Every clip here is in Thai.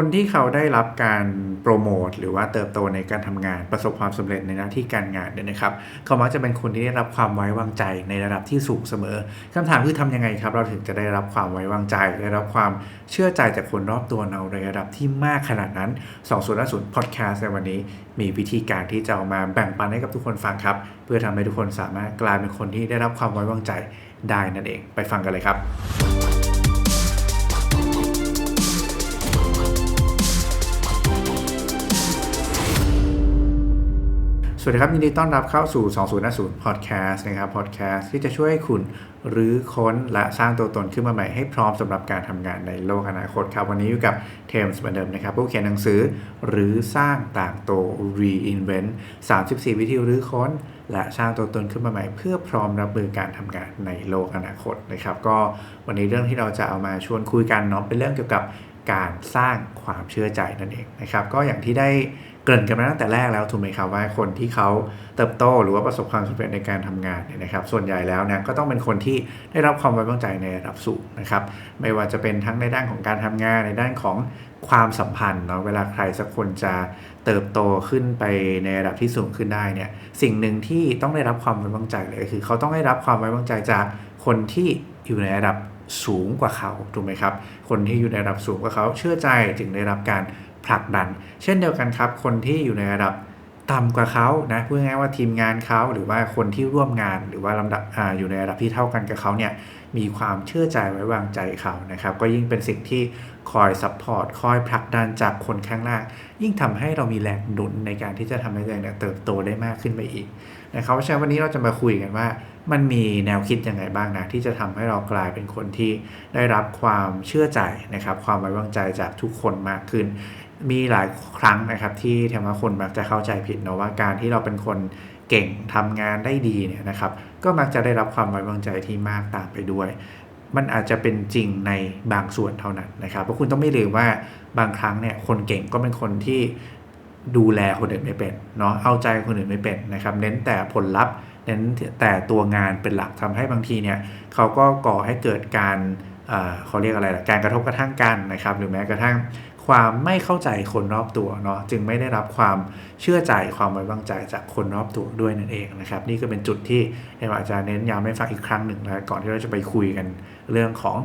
คนที่เขาได้รับการโปรโมทหรือว่าเติบโตในการทำงานประสบความสำเร็จในหน้าที่การงานเนี่ยนะครับ เขามักจะเป็นคนที่ได้รับความไว้วางใจในระดับที่สูงเสมอคำถามคือทำยังไงครับ เราถึงจะได้รับความไว้วางใจ ได้รับความเชื่อใจจากคนรอบตัวเราในระดับที่มากขนาดนั้น2 0 0 0พอดแคสต์ในวันนี้ มีวิธีการที่จะเอามาแบ่งปันให้กับทุกคนฟังครับ เพื่อทำให้ทุกคนสามารถกลายเป็นคนที่ได้รับความไว้วางใจได้นั่นเอง ไปฟังกันเลยครับ สวัสดีครับ ยินดีต้อนรับเข้าสู่ 2050 Podcast นะครับ Podcast ที่จะช่วยให้คุณรื้อค้นและสร้างตัวตนขึ้นมาใหม่ให้พร้อมสำหรับการทำงานในโลกอนาคตครับ วันนี้อยู่กับเทมส์เหมือนเดิมนะครับ ผู้เขียนหนังสือ หรือสร้างต่างโต Reinvent 34 วิธีรื้อค้น และสร้างตัวตนขึ้นมาใหม่ เพื่อพร้อมรับมือการทำงานในโลกอนาคตนะครับ ก็วันนี้เรื่องที่เราจะเอามาชวนคุยกันเนาะเป็นเรื่องเกี่ยวกับการสร้างความเชื่อใจนั่นเองนะครับ ก็อย่างที่ได้ เกริ่นกันมาตั้งแต่แรกแล้วถูกไหมครับว่าคนที่เขาเติบโตหรือว่าประสบความสำเร็จในการทำงานเนี่ยนะครับ ส่วนใหญ่แล้วนี่ยก็ต้องเป็นคนที่ได้รับความไว้วางใจในระดับสูงนะครับ ไม่ว่าจะเป็นทั้งในด้านของการทำงานในด้านของความสัมพันธ์เนาะเวลาใครสักคนจะเติบโตขึ้นไปในระดับที่สูงขึ้นได้เนี่ยสิ่งหนึ่งที่ต้องได้รับความไว้วางใจเลยคือ เขาต้องได้รับความไว้วางใจจากคนที่อยู่ในระดับสูงกว่าเขาถูกไหมครับ คนที่อยู่ในระดับสูงกว่าเขาเชื่อใจจึงได้รับการ ผลักดัน เช่นเดียวกันครับ คนที่อยู่ในระดับต่ำกว่าเขานะพูดง่ายว่าทีมงานเขาหรือว่าคนที่ร่วมงานหรือว่าลำดับออยู่ในระดับที่เท่ากันกับเขาเนี่ยมีความเชื่อใจไว้วางใจเขานะครับ ก็ยิ่งเป็นสิ่งที่คอยซัพพอร์ตคอยผลักดันจากคนข้างล่าง ยิ่งทำให้เรามีแรงหนุนในการที่จะทำให้ตัวเองเติบโตได้มากขึ้นไปอีกนะครับเพราะฉะนั้นวันนี้เราจะมาคุยกันว่า มันมีแนวคิดยังไงบ้างนะที่จะทำให้เรากลายเป็นคนที่ได้รับความเชื่อใจนะครับ ความไว้วางใจจากทุกคนมากขึ้น มีหลายครั้งนะครับที่ทำให้คนมักจะเข้าใจผิดเนาะว่าการที่เราเป็นคนเก่งทำงานได้ดีเนี่ยนะครับ ก็มักจะได้รับความไว้วางใจที่มากตามไปด้วย มันอาจจะเป็นจริงในบางส่วนเท่านั้นนะครับเพราะคุณต้องไม่ลืมว่าบางครั้งเนี่ยคนเก่งก็เป็นคนที่ดูแลคนอื่นไม่เป็นเนาะเอาใจคนอื่นไม่เป็นนะครับ เน้นแต่ผลลัพธ์เน้นแต่ตัวงานเป็นหลักทำให้บางทีเนี่ยเขาก็ก่อให้เกิดการเขาเรียกอะไรล่ะการกระทบกระทั่งกันนะครับ หรือแม้กระทั่ง ความไม่เข้าใจคนรอบตัวเนาะจึงไม่ได้รับความเชื่อใจความไว้วางใจจากคนรอบตัวด้วยนั่นเองนะครับ นี่ก็เป็นจุดที่อาจารย์เน้นย้ำให้ฟังอีกครั้งหนึ่งนะก่อนที่เราจะไปคุยกันเรื่องของ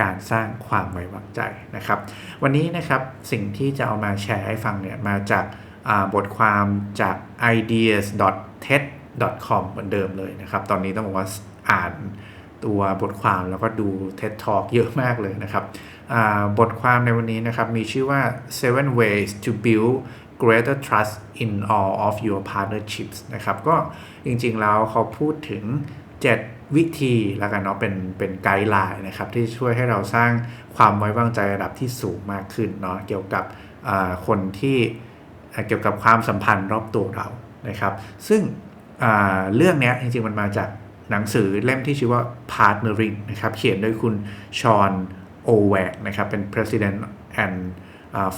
การสร้างความไว้วางใจนะครับ วันนี้นะครับสิ่งที่จะเอามาแชร์ให้ฟังเนี่ยมาจากบทความจาก ideas.ted com เหมือนเดิมเลยนะครับ ตอนนี้ต้องบอกว่าอ่านตัวบทความแล้วก็ดู TED Talk เยอะมากเลยนะครับ บทความในวันนี้นะครับ มีชื่อว่า seven ways to build greater trust in all of your partnerships นะครับ ก็จริงๆแล้วเขาพูดถึง 7 วิธีแล้วกันเนาะเป็นเป็นไกด์ไลน์นะครับ ที่ช่วยให้เราสร้างความไว้วางใจระดับที่สูงมากขึ้นเนาะเกี่ยวกับคนที่เกี่ยวกับความสัมพันธ์รอบตัวเรานะครับ ซึ่งเรื่องนี้จริงๆมันมาจากหนังสือเล่มที่ชื่อว่า Partnering นะครับ เขียนโดยคุณชอน โอแวกนะครับเป็น President and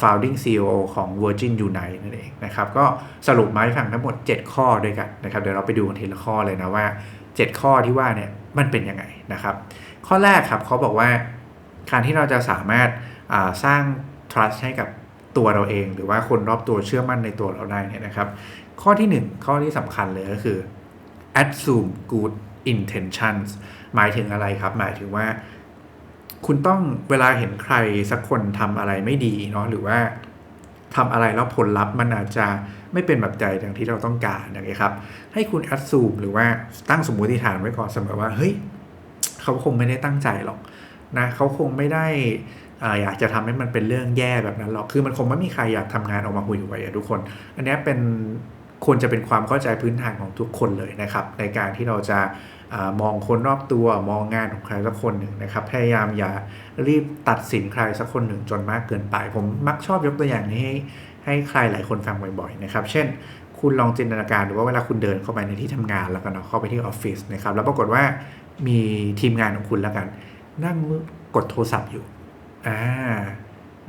founding CEO ของ Virgin Unite นั่นเองนะครับก็สรุปมาให้ฟังทั้งหมด 7 ข้อด้วยกันนะครับเดี๋ยวเราไปดูกันทีละข้อเลยนะว่า 7 ข้อที่ว่าเนี่ยมันเป็นยังไงนะครับ ข้อแรกครับเขาบอกว่าการที่เราจะสามารถสร้าง trust ให้กับตัวเราเอง หรือว่าคนรอบตัวเชื่อมั่นในตัวเราได้เนี่ยนะครับ ข้อที่ 1 ข้อที่สำคัญเลยก็คือ assume good intentions หมายถึงอะไรครับ หมายถึงว่า คุณต้องเวลาเห็นใครสักคนทำอะไรไม่ดีเนาะหรือว่าทำอะไรแล้วผลลัพธ์มันอาจจะไม่เป็นแบบใจอย่างที่เราต้องการอย่างนี้ครับ ให้คุณ assume หรือว่าตั้งสมมติฐานไว้ก่อนเสมอว่าเฮ้ยเขาคงไม่ได้ตั้งใจหรอกนะเขาคงไม่ได้อยากจะทำให้มันเป็นเรื่องแย่แบบนั้นหรอก คือมันคงไม่มีใครอยากทำงานออกมาหุยหวยทุกคน อันนี้เป็น ควรจะเป็นความเข้าใจพื้นฐานของทุกคนเลยนะครับ ในการที่เราจะมองคนรอบตัวมองงานของใครสักคนหนึ่งนะครับพยายามอย่ารีบตัดสินใครสักคนหนึ่งจนมากเกินไป ผมมักชอบยกตัวอย่างนี้ให้ให้ใครหลายคนฟังบ่อยๆนะครับ เช่น คุณลองจินตนาการดูว่าเวลาคุณเดินเข้าไปในที่ทำงานแล้วก็เนาะเข้าไปที่ออฟฟิศนะครับแล้วปรากฏว่ามีทีมงานของคุณแล้วกัน นั่งกดโทรศัพท์อยู่อ่า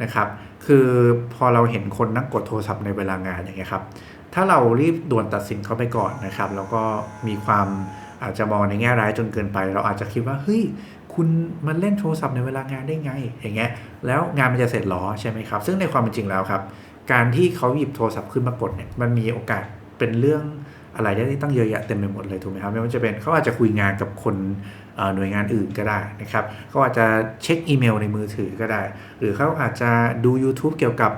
นะครับ คือพอเราเห็นคนนั่งกดโทรศัพท์ในเวลางานอย่างเงี้ยครับ ถ้าเรารีบด่วนตัดสินเขาไปก่อนนะครับ แล้วก็มีความอาจจะมองในแง่ร้ายจนเกินไป เราอาจจะคิดว่าเฮ้ยคุณมันเล่นโทรศัพท์ในเวลางานได้ไง อย่างเงี้ยแล้วงานมันจะเสร็จหรอใช่ไหมครับ ซึ่งในความเป็นจริงแล้วครับ การที่เขาหยิบโทรศัพท์ขึ้นมากดเนี่ยมันมีโอกาสเป็นเรื่องอะไรได้ตั้งเยอะแยะเต็มไปหมดเลยถูกไหมครับไม่ว่าจะเป็นเขาอาจจะคุยงานกับคนหน่วยงานอื่นก็ได้นะครับเขาอาจจะเช็คอีเมลในมือถือก็ได้ หรือเขาอาจจะดู YouTube เกี่ยวกับ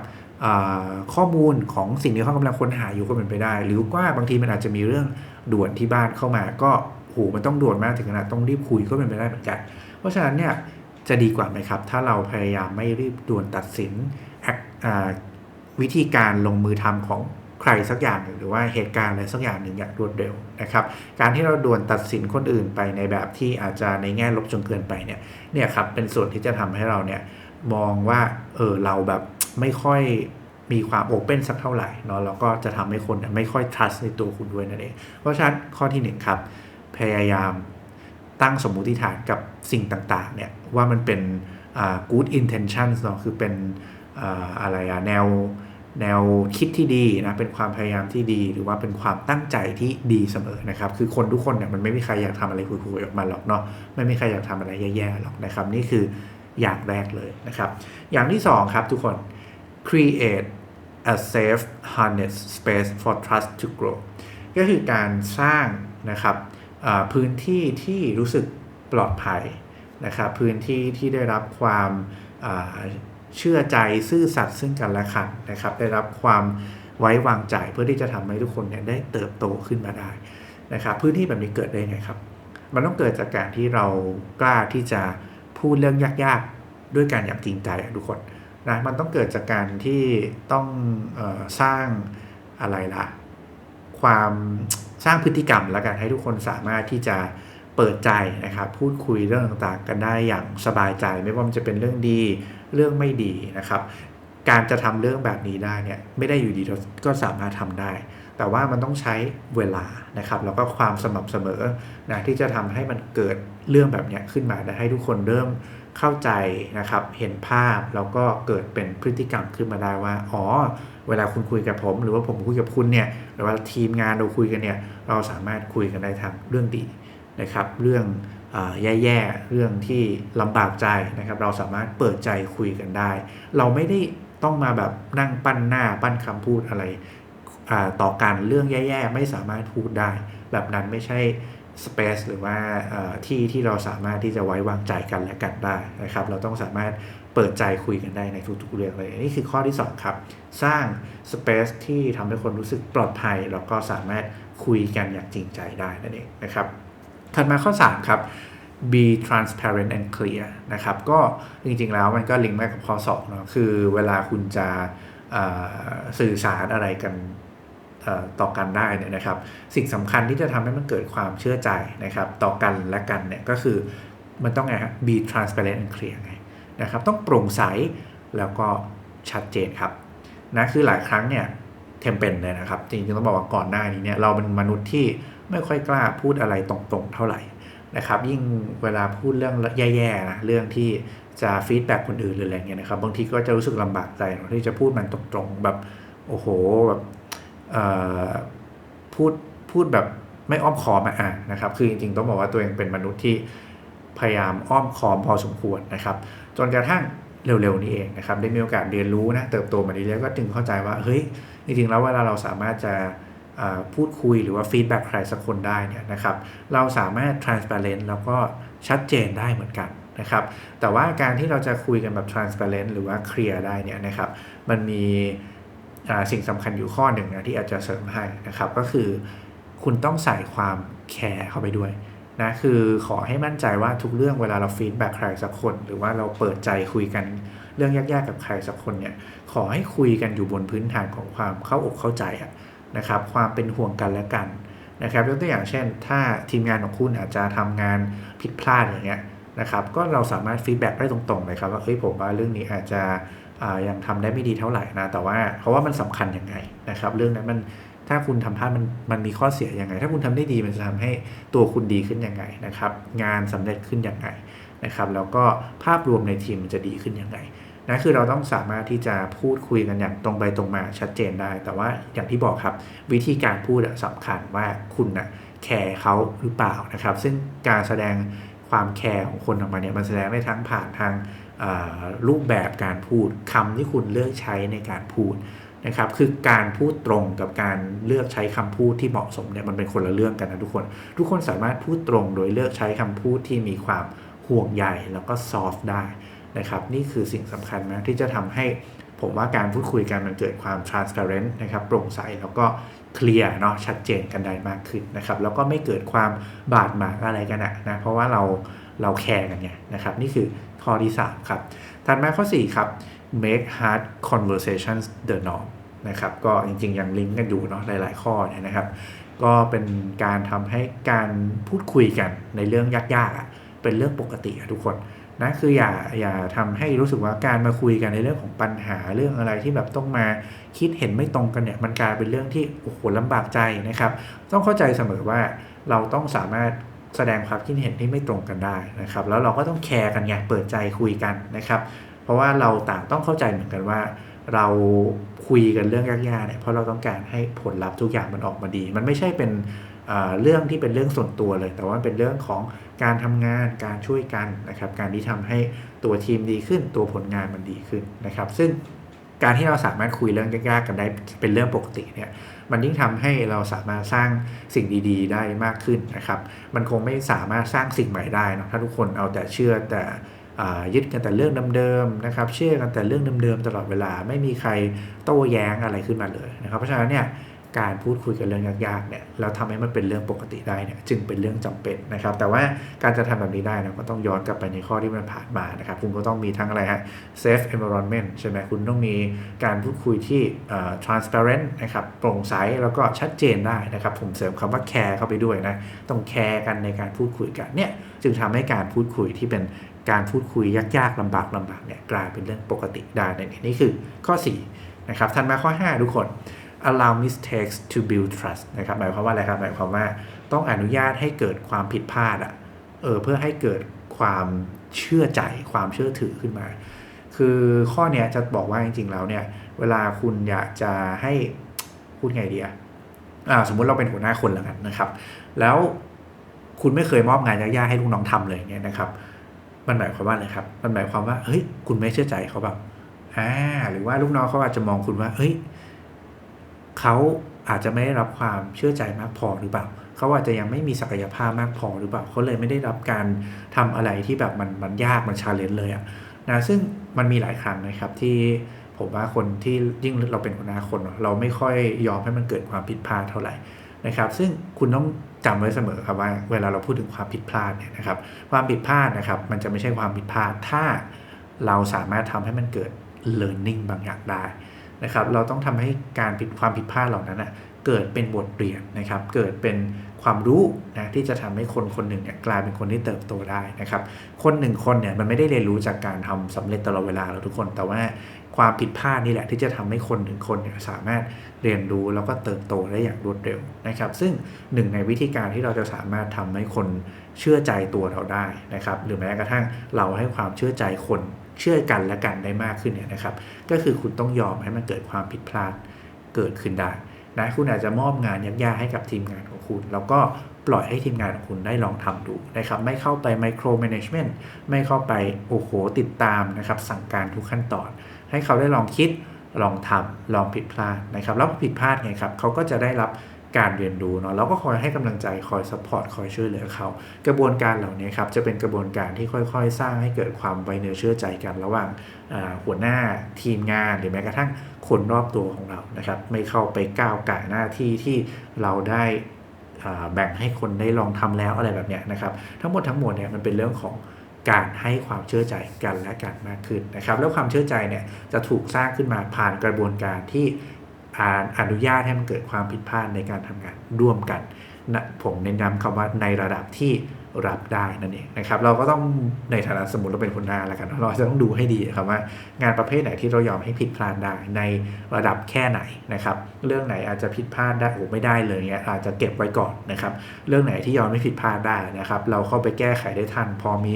ข้อมูลของสิ่งที่เขากำลังค้นหาอยู่ก็เป็นไปได้ หรือว่าบางทีมันอาจจะมีเรื่องด่วนที่บ้านเข้ามา ก็โหมันต้องด่วนมากถึงขนาดต้องรีบคุยก็เป็นไปได้เหมือนกัน เพราะฉะนั้นเนี่ยจะดีกว่าไหมครับ ถ้าเราพยายามไม่รีบด่วนตัดสินวิธีการลงมือทำของใครสักอย่างหรือว่าเหตุการณ์อะไรสักอย่างหนึ่งอย่างรวดเร็วนะครับ การที่เราด่วนตัดสินคนอื่นไปในแบบที่อาจจะในแง่ลบจนเกินไปเนี่ยเนี่ยครับเป็นส่วนที่จะทำให้เราเนี่ยมองว่าเออเราแบบ ไม่ค่อยมีความโอเปนสักเท่าไหร่เนาะแล้วก็จะทำให้คนไม่ค่อย trust ในตัวคุณด้วยนั่นเอง เพราะฉะนั้นข้อที่ 1 ครับ พยายามตั้งสมมุติฐานกับสิ่งต่างๆเนี่ยว่ามันเป็น good intentions เนาะคือเป็นอะไรอะแนวแนวคิดที่ดีนะเป็นความพยายามที่ดี หรือว่าเป็นความตั้งใจที่ดีเสมอนะครับ คือคนทุกคนเนี่ยมันไม่มีใครอยากทำอะไรคุยๆออกมาหรอกเนาะไม่มีใครอยากทำอะไรแย่ๆหรอกนะครับ นี่คืออย่างแรกเลยนะครับ อย่างที่2ครับทุกคน create a safe harness space for trust to grow ก็คือการสร้างนะครับพื้นที่ที่รู้สึกปลอดภัยนะครับพื้นที่ที่ได้รับความเชื่อใจซื่อสัตย์ซึ่งกันและกันนะครับ ได้รับความไว้วางใจเพื่อที่จะทำให้ทุกคนเนี่ยได้เติบโตขึ้นมาได้นะครับ พื้นที่แบบนี้เกิดได้ไงครับ มันต้องเกิดจากการที่เรากล้าที่จะพูดเรื่องยากๆ ด้วยการอย่างจริงใจทุกคน นะมันต้องเกิดจากการที่ต้องออสร้างอะไรล่ะ ความสร้างพฤติกรรมแล้วกันให้ทุกคนสามารถที่จะเปิดใจนะครับพูดคุยเรื่องต่างๆ กันได้อย่างสบายใจ ไม่ว่ามันจะเป็นเรื่องดีเรื่องไม่ดีนะครับ การจะทำเรื่องแบบนี้ได้เนี่ยไม่ได้อยู่ดีก็สามารถทำได้ แต่ว่ามันต้องใช้เวลานะครับแล้วก็ความสม่ำเสมอนะที่จะทำให้มันเกิดเรื่องแบบนี้ขึ้นมาให้ทุกคนเริ่ม เข้าใจนะครับ เห็นภาพแล้วก็เกิดเป็นพฤติกรรมขึ้นมาได้ว่า อ๋อ เวลาคุณคุยกับผม หรือว่าผมคุยกับคุณเนี่ย หรือว่าทีมงานเราคุยกันเนี่ย เราสามารถคุยกันได้ทั้งเรื่องดีนะครับ เรื่องแย่ๆ เรื่องที่ลำบากใจนะครับ เราสามารถเปิดใจคุยกันได้ เราไม่ได้ต้องมาแบบนั่งปั้นหน้าปั้นคำพูดอะไรต่อกันเรื่องแย่ๆ ไม่สามารถพูดได้ แบบนั้นไม่ใช่ สเปซหรือว่าที่ที่เราสามารถที่จะไว้วางใจกันและกันได้นะครับ เราต้องสามารถเปิดใจคุยกันได้ในทุกๆเรื่องเลยนี่คือข้อที่ 2 ครับ สร้างสเปซที่ทำให้คนรู้สึกปลอดภัย แล้วก็สามารถคุยกันอย่างจริงใจได้นั่นเองนะครับถัดมาข้อ 3 ครับ be transparent and clear นะครับ ก็จริงๆแล้วมันก็ลิงก์มากับข้อ2เนาะคือเวลาคุณจะสื่อสารอะไรกัน ต่อกันได้เนี่ยนะครับ สิ่งสำคัญที่จะทำให้มันเกิดความเชื่อใจนะครับ ต่อกันและกันเนี่ยก็คือมันต้องไงครับ be transparent and clear ไงนะครับ ต้องโปร่งใสแล้วก็ชัดเจนครับนะคือหลายครั้งเนี่ยเทมเป็นเลยนะครับ จริงๆต้องบอกว่าก่อนหน้านี้เนี่ยเราเป็นมนุษย์ที่ไม่ค่อยกล้าพูดอะไรตรงๆเท่าไหร่นะครับ ยิ่งเวลาพูดเรื่องแย่ๆนะเรื่องที่จะฟีดแบ็กคนอื่นหรืออะไรเงี้ยนะครับบางทีก็จะรู้สึกลำบากใจที่จะพูดมันตรงๆแบบโอ้โหแบบ พูดพูดแบบไม่อ้อมคอมอะนะครับ คือจริงๆต้องบอกว่าตัวเองเป็นมนุษย์ที่พยายามอ้อมคอมพอสมควรนะครับ จนกระทั่งเร็วๆนี้เองนะครับได้มีโอกาสเรียนรู้นะเติบโตมาดีแล้วก็จึงเข้าใจว่าเฮ้ยจริงๆแล้วเวลาเราสามารถจะพูดคุยหรือว่าฟีดแบ็กใครสักคนได้เนี่ยนะครับเราสามารถ transparent แล้วก็ชัดเจนได้เหมือนกันนะครับแต่ว่าการที่เราจะคุยกันแบบ transparent หรือว่าเคลียร์ได้เนี่ยนะครับมันมี สิ่งสำคัญอยู่ข้อหนึ่งนะที่อาจจะเสริมให้นะครับ ก็คือ คุณต้องใส่ความแคร์เข้าไปด้วยนะคือขอให้มั่นใจว่าทุกเรื่องเวลาเราฟีดแบ็กใครสักคน หรือว่าเราเปิดใจคุยกันเรื่องยากๆกับใครสักคนเนี่ยขอให้คุยกันอยู่บนพื้นฐานของความเข้าอกเข้าใจนะครับ ความเป็นห่วงกันและกันนะครับยกตัวอย่างเช่น ถ้าทีมงานของคุณอาจจะทำงานผิดพลาดอย่างเงี้ยนะครับ ก็เราสามารถฟีดแบ็กได้ตรงๆเลยครับว่าเฮ้ยผมว่าเรื่องนี้อาจจะ ยังทำได้ไม่ดีเท่าไหร่นะแต่ว่าเพราะว่ามันสำคัญยังไงนะครับ เรื่องนั้นมันถ้าคุณทำพลาดมันมันมีข้อเสียยังไง ถ้าคุณทำได้ดีมันจะทำให้ตัวคุณดีขึ้นยังไงนะครับ งานสำเร็จขึ้นยังไงนะครับ แล้วก็ภาพรวมในทีมมันจะดีขึ้นยังไงนะคือเราต้องสามารถที่จะพูดคุยกันอย่างตรงไปตรงมาชัดเจนได้ แต่ว่าอย่างที่บอกครับ วิธีการพูดสำคัญว่าคุณนะแคร์เขาหรือเปล่านะครับ ซึ่งการแสดง ความแคร์ของคนออกมาเนี่ยมันแสดงได้ทั้งผ่านทางรูปแบบการพูดคำที่คุณเลือกใช้ในการพูดนะครับคือการพูดตรงกับการเลือกใช้คำพูดที่เหมาะสมเนี่ยมันเป็นคนละเรื่องกันนะทุกคน ทุกคนสามารถพูดตรงโดยเลือกใช้คำพูดที่มีความห่วงใยแล้วก็ซอฟต์ได้นะครับนี่คือสิ่งสำคัญมากที่จะทำให้ ผมว่าการพูดคุยกันมันเกิดความ transparent นะครับโปร่งใสแล้วก็เคลียร์เนาะชัดเจนกันได้มากขึ้นนะครับแล้วก็ไม่เกิดความบาดหมางอะไรกันนะนะเพราะว่าเราเราแคร์กันไงนะครับนี่คือข้อที่ 3 ครับถัดมาข้อ 4 ครับ make hard conversations the norm นะครับก็จริงๆ ยังลิงก์กันอยู่เนาะหลายๆ ข้อเนี่ยนะครับ ก็เป็นการทำให้การพูดคุยกันในเรื่องยากๆเป็นเรื่องปกติทุกคน นะคืออย่าอย่าทำให้รู้สึกว่าการมาคุยกันในเรื่องของปัญหาเรื่องอะไรที่แบบต้องมาคิดเห็นไม่ตรงกันเนี่ยมันกลายเป็นเรื่องที่โอ้โหลำบากใจนะครับ ต้องเข้าใจเสมอว่าเราต้องสามารถแสดงความคิดเห็นที่ไม่ตรงกันได้นะครับ แล้วเราก็ต้องแคร์กันไงเปิดใจคุยกันนะครับ เพราะว่าเราต่างต้องเข้าใจเหมือนกันว่า เราคุยกันเรื่องยากๆเนี่ยเพราะเราต้องการให้ผลลัพธ์ทุกอย่างมันออกมาดี มันไม่ใช่เป็น เรื่องที่เป็นเรื่องส่วนตัวเลย แต่ว่าเป็นเรื่องของการทำงานการช่วยกันนะครับ การที่ทำให้ตัวทีมดีขึ้น ตัวผลงานมันดีขึ้นนะครับ ซึ่งการที่เราสามารถคุยเรื่องยากๆกันได้เป็นเรื่องปกติเนี่ยมันยิ่งทำให้เราสามารถสร้างสิ่งดีๆ ได้มากขึ้นนะครับ มันคงไม่สามารถสร้างสิ่งใหม่ได้นะถ้าทุกคนเอาแต่เชื่อแต่ยึดกันแต่เรื่องเดิมๆนะครับ เชื่อกันแต่เรื่องเดิมๆตลอดเวลาไม่มีใครโต้แย้งอะไรขึ้นมาเลยนะครับ เพราะฉะนั้นเนี่ย การพูดคุยกันเรื่องยากๆเนี่ยเราทำให้มันเป็นเรื่องปกติได้เนี่ยจึงเป็นเรื่องจำเป็นนะครับ แต่ว่าการจะทำแบบนี้ได้นะก็ต้องย้อนกลับไปในข้อที่มันผ่านมานะครับ คุณก็ต้องมีทั้งอะไรฮะ safe environment ใช่ไหมคุณต้องมีการพูดคุยที่ transparent นะครับโปร่งใสแล้วก็ชัดเจนได้นะครับ ผมเสริมคำว่า care เข้าไปด้วยนะต้องแคร์กันในการพูดคุยกันเนี่ยจึงทำให้การพูดคุยที่เป็นการพูดคุยยากๆลำบากลำบากเนี่ยกลายเป็นเรื่องปกติได้นี่คือข้อ4นะครับทันมาข้อ 5 ทุกคน allow mistakes to build trust นะครับหมายความว่าอะไรครับหมายความว่าต้องอนุญาตให้เกิดความผิดพลาดอะเออเพื่อให้เกิดความเชื่อใจความเชื่อถือขึ้นมา คือข้อนี้จะบอกว่าจริงๆแล้วเนี่ย เวลาคุณอยากจะให้พูดไงดีอะอ่าสมมุติเราเป็นหัวหน้าคนแล้วกันนะครับ แล้วคุณไม่เคยมอบงานยากๆให้ลูกน้องทำเลยเนี่ยนะครับ มันหมายความว่าอะไรครับ มันหมายความว่าเฮ้ยคุณไม่เชื่อใจเขาแบบอ่าหรือว่าลูกน้องเขาอาจจะมองคุณว่าเฮ้ย เขาอาจจะไม่ได้รับความเชื่อใจมากพอหรือเปล่าเขาอาจจะยังไม่มีศักยภาพมากพอหรือเปล่าเขาเลยไม่ได้รับการทำอะไรที่แบบมันมันยากมันชาเลนจ์เลยอะนะซึ่งมันมีหลายครั้งนะครับที่ผมว่าคนที่ยิ่งเราเป็นหัวหน้าคน เราไม่ค่อยยอมให้มันเกิดความผิดพลาดเท่าไหร่นะครับ ซึ่งคุณต้องจำไว้เสมอครับว่าเวลาเราพูดถึงความผิดพลาดเนี่ยนะครับความผิดพลาดนะครับมันจะไม่ใช่ความผิดพลาดถ้าเราสามารถทำให้มันเกิด learning บางอย่างได้ นะครับ เราต้องทำให้การผิดความผิดพลาดเหล่านั้นนะเกิดเป็นบทเรียนนะครับ เกิดเป็นความรู้นะที่จะทำให้คนคนหนึ่งเนี่ยกลายเป็นคนที่เติบโตได้นะครับ คนหนึ่งคนเนี่ยมันไม่ได้เรียนรู้จากการทำสำเร็จตลอดเวลาเราทุกคน แต่ว่าความผิดพลาดนี่แหละที่จะทำให้คนหนึ่งคนเนี่ยสามารถเรียนรู้แล้วก็เติบโตได้อย่างรวดเร็วนะครับ ซึ่งหนึ่งในวิธีการที่เราจะสามารถทำให้คนเชื่อใจตัวเราได้นะครับ หรือแม้กระทั่งเราให้ความเชื่อใจคน เชื่อกันและกันได้มากขึ้นเนี่ยนะครับ ก็คือคุณต้องยอมให้มันเกิดความผิดพลาดเกิดขึ้นได้นะคุณอาจจะมอบงานยากๆให้กับทีมงานของคุณ แล้วก็ปล่อยให้ทีมงานของคุณได้ลองทำดูนะครับ ไม่เข้าไปไมโครแมネจเมนต์ไม่เข้าไปโอ้โหติดตามนะครับ สั่งการทุกขั้นตอน ให้เขาได้ลองคิดลองทำลองผิดพลาดนะครับแล้วผิดพลาดไงครับเขาก็จะได้รับ การเรียนรู้เนาะเราก็คอยให้กำลังใจคอยสปอร์ตคอยช่วยเหลือเขา กระบวนการเหล่านี้ครับจะเป็นกระบวนการที่ค่อยๆ สร้างให้เกิดความไว้เนื้อเชื่อใจกัน ระหว่างหัวหน้าทีมงานหรือแม้กระทั่งคนรอบตัวของเรานะครับ ไม่เข้าไปก้าวไก่หน้าที่ที่เราได้แบ่งให้คนได้ลองทำแล้วอะไรแบบเนี้ยนะครับ ทั้งหมดทั้งมวลเนี่ยมันเป็นเรื่องของการให้ความเชื่อใจกันและกันมากขึ้นนะครับ แล้วความเชื่อใจเนี่ยจะถูกสร้างขึ้นมาผ่านกระบวนการที่ อนุญาตให้มันเกิดความผิดพลาดในการทำงานร่วมกันนะผมเน้นย้ำคำว่าในระดับที่รับได้นั่นเองนะครับ เราก็ต้องในฐานะสมมติเราเป็นคนหน้าแล้วกันเราจะต้องดูให้ดีครับว่างานประเภทไหนที่เรายอมให้ผิดพลาดได้ในระดับแค่ไหนนะครับ เรื่องไหนอาจจะผิดพลาดได้โอ้ไม่ได้เลยเงี้ยอาจจะเก็บไว้ก่อนนะครับ เรื่องไหนที่ยอมไม่ผิดพลาดได้นะครับ เราเข้าไปแก้ไขได้ทัน พอมี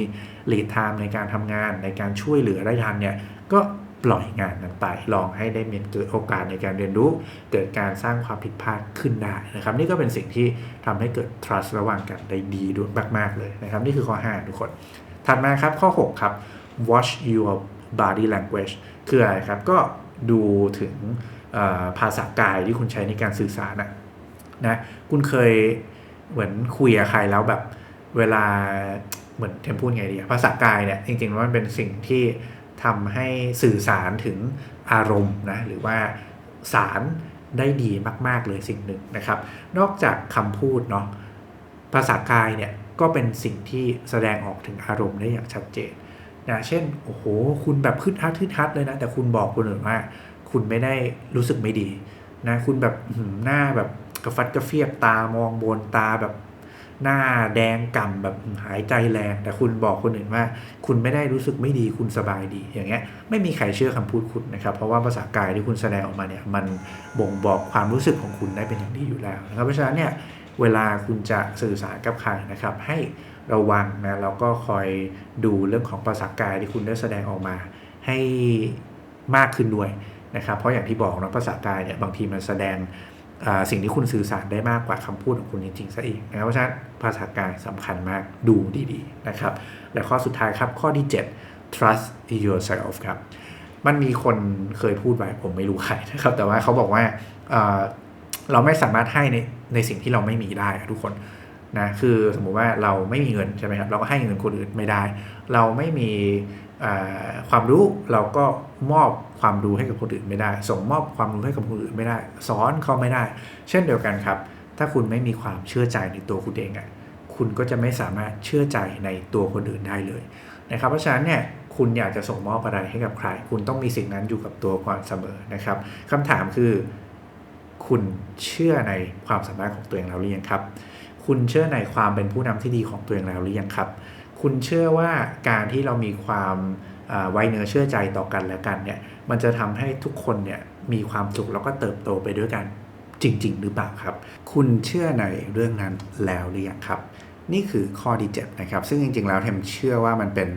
หลีดไทม์ในการทำงานในการช่วยเหลือได้ทันเนี่ยก็ ปล่อยงานนั้นไป ลองให้ได้มีเกิดโอกาสในการเรียนรู้ เกิดการสร้างความผิดพลาดขึ้นได้นะครับ นี่ก็เป็นสิ่งที่ทำให้เกิด trust ระหว่างกันได้ดีด้วยมาก ๆ เลยนะครับ นี่คือข้อ 5 ทุกคน ถัดมาครับข้อ 6 ครับ watch your body language คืออะไรครับ ก็ดูถึงภาษากายที่คุณใช้ในการสื่อสารนะนะ คุณเคยเหมือนคุยกับใครแล้วแบบเวลาเหมือนเทมพูดไงดีภาษากายเนี่ยจริงๆมันเป็นสิ่งที่ ทำให้สื่อสารถึงอารมณ์นะหรือว่าสารได้ดีมาก ๆ เลยสิ่งหนึ่งนะครับ นอกจากคำพูดเนาะภาษากายเนี่ยก็เป็นสิ่งที่แสดงออกถึงอารมณ์ได้อย่างชัดเจนนะเช่นโอ้โห คุณแบบขึ้นฮัดขึ้นฮัดเลยนะ แต่คุณบอกคนอื่นว่า คุณไม่ได้รู้สึกไม่ดีนะคุณแบบหน้าแบบกระฟัดกระเฟียบตามองบนตาแบบ หน้าแดงก่ำแบบหายใจแรง แต่คุณบอกคนอื่นว่า คุณไม่ได้รู้สึกไม่ดีคุณสบายดี อย่างเงี้ยไม่มีใครเชื่อคำพูดคุณนะครับ เพราะว่าภาษากายที่คุณแสดงออกมาเนี่ยมันบ่งบอกความรู้สึกของคุณได้เป็นอย่างดีอยู่แล้วนะครับเพราะฉะนั้นเนี่ยเวลาคุณจะสื่อสารกับใครนะครับ ให้ระวังนะแล้วก็คอยดูเรื่องของภาษากายที่คุณได้แสดงออกมา ให้มากขึ้นด้วยนะครับ เพราะอย่างที่บอกนะภาษากายเนี่ยบางทีมันแสดง สิ่งที่คุณสื่อสารได้มากกว่าคำพูดของคุณจริงๆซะอีกนะเพราะฉะนั้นภาษากายสำคัญมากดูดีๆนะครับและข้อสุดท้ายครับข้อที่ 7 trust yourself ครับมันมีคนเคยพูดไว้ผมไม่รู้ใครนะครับ แต่ว่าเขาบอกว่าเราไม่สามารถให้ในในสิ่งที่เราไม่มีได้ทุกคนนะคือสมมุติว่าเราไม่มีเงินใช่ไหมครับเราก็ให้เงินคนอื่นไม่ได้ เราไม่มี ความรู้เราก็มอบความรู้ให้กับคนอื่นไม่ได้ ส่งมอบความรู้ให้กับคนอื่นไม่ได้ สอนเขาไม่ได้ เช่นเดียวกันครับ ถ้าคุณไม่มีความเชื่อใจในตัวคุณเองอะคุณก็จะไม่สามารถเชื่อใจในตัวคนอื่นได้เลยนะครับเพราะฉะนั้นเนี่ยคุณอยากจะส่งมอบอะไรให้กับใคร คุณต้องมีสิ่งนั้นอยู่กับตัวก่อนเสมอนะครับคำถามคือ คุณเชื่อในความสามารถของตัวเองแล้วหรือยังครับ คุณเชื่อในความเป็นผู้นำที่ดีของตัวเองแล้วหรือยังครับ คุณเชื่อว่าการที่เรามีความไว้เนื้อเชื่อใจต่อกันและกันเนี่ยมันจะทำให้ทุกคนเนี่ยมีความสุขแล้วก็เติบโตไปด้วยกันจริง ๆ หรือเปล่าครับ คุณเชื่อในเรื่องนั้นแล้วหรือยังครับ นี่คือข้อที่7นะครับ ซึ่งจริง ๆ แล้วเทมเชื่อว่ามันเป็น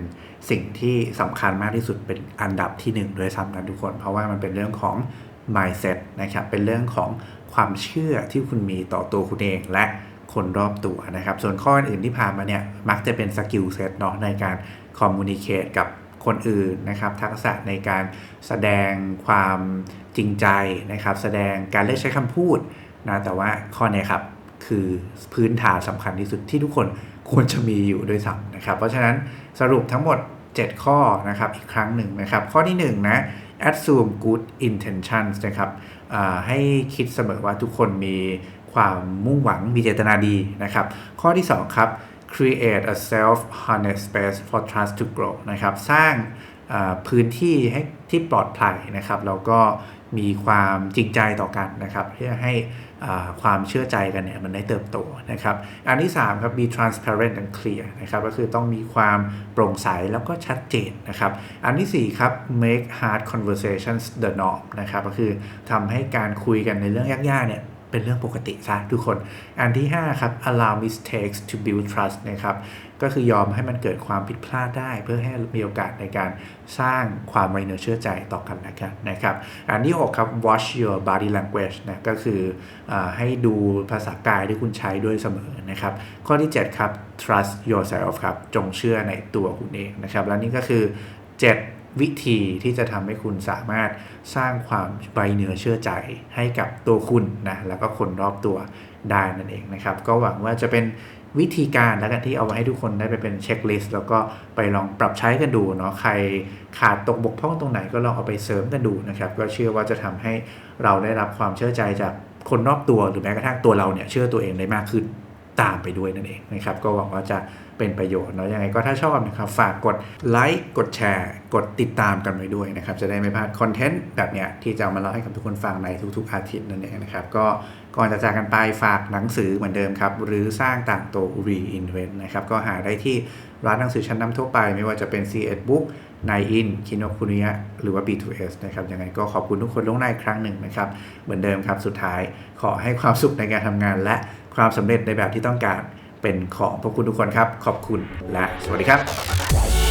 สิ่งที่สำคัญมากที่สุดเป็นอันดับที่1ด้วยซ้ำกันทุกคน เพราะว่ามันเป็นเรื่องของ mindset นะครับ เป็นเรื่องของความเชื่อที่คุณมีต่อตัวคุณเองและ คนรอบตัวนะครับ ส่วนข้ออื่นที่ผ่านมาเนี่ยมักจะเป็นสกิลเซ็ตเนาะในการคอมมูนิเคตกับคนอื่นนะครับ ทักษะในการแสดงความจริงใจนะครับ แสดงการเลือกใช้คำพูดนะแต่ว่าข้อนี้ครับคือพื้นฐานสำคัญที่สุดที่ทุกคนควรจะมีอยู่ด้วยซ้ำนะครับ เพราะฉะนั้นสรุปทั้งหมด 7 ข้อนะครับอีกครั้งหนึ่งนะครับ ข้อที่1นะ assume good intentions นะครับให้คิดเสมอว่าทุกคนมี ความมุ่งหวังมีเจตนาดีนะครับ ข้อที่ 2 ครับ create a self harness space for trust to grow นะครับ สร้างพื้นที่ให้ที่ปลอดภัยนะครับ แล้วก็มีความจริงใจต่อกันนะครับ เพื่อให้ความเชื่อใจกันเนี่ยมันได้เติบโตนะครับ อันที่ 3 ครับ be transparent and clear นะครับ ก็คือต้องมีความโปร่งใสแล้วก็ชัดเจนนะครับ อันที่ 4 ครับ make hard conversations the norm นะครับ ก็คือทำให้การคุยกันในเรื่องยากๆเนี่ย เป็นเรื่องปกติซะทุกคน อันที่ 5 ครับ allow mistakes to build trust นะครับก็คือยอมให้มันเกิดความผิดพลาดได้ เพื่อให้มีโอกาสในการสร้างความไว้เนื้อเชื่อใจต่อกันและกันนะครับ อันที่ 6 ครับ watch your body language นะก็คืออให้ดูภาษากายที่คุณใช้ด้วยเสมอนะครับ ข้อที่ 7 ครับ trust yourself ครับ จงเชื่อในตัวคุณเองนะครับ และนี่ก็คือ 7 วิธีที่จะทำให้คุณสามารถสร้างความใบเนื้อเชื่อใจให้กับตัวคุณนะแล้วก็คนรอบตัวได้นั่นเองนะครับ ก็หวังว่าจะเป็นวิธีการแล้วกันที่เอาไว้ให้ทุกคนได้ไปเป็นเช็คลิสต์แล้วก็ไปลองปรับใช้กันดูเนาะใครขาดตกบกพร่องตรงไหนก็ลองเอาไปเสริมกันดูนะครับ ก็เชื่อว่าจะทำให้เราได้รับความเชื่อใจจากคนรอบตัวหรือแม้กระทั่งตัวเราเนี่ยเชื่อตัวเองได้มากขึ้น ตามไปด้วยนั่นเองนะครับก็หวังว่าจะเป็นประโยชน์เนาะยังไงก็ถ้าชอบนะครับฝากกดไลค์กดแชร์ กดติดตามกันไว้ด้วยนะครับจะได้ไม่พลาดคอนเทนต์แบบเนี้ยที่จะมาเล่าให้กับทุกคนฟังในทุกๆอาทิตย์นั่นเองนะครับก็ก่อนจะจากกันไปฝากหนังสือเหมือนเดิมครับหรือสร้างต่างโต reinvent นะครับก็หาได้ที่ร้านหนังสือชั้นนำทั่วไป ไม่ว่าจะเป็น c 1 Book นายอินคินโนคุนิยะหรือว่า B2S นะครับยังไงก็ขอบคุณทุกคนล่วงในครั้งหนึ่งนะครับเหมือนเดิมครับสุดท้ายขอให้ความสุขในการทำงานและ ความสำเร็จในแบบที่ต้องการเป็นของพวกคุณทุกคนครับ ขอบคุณและสวัสดีครับ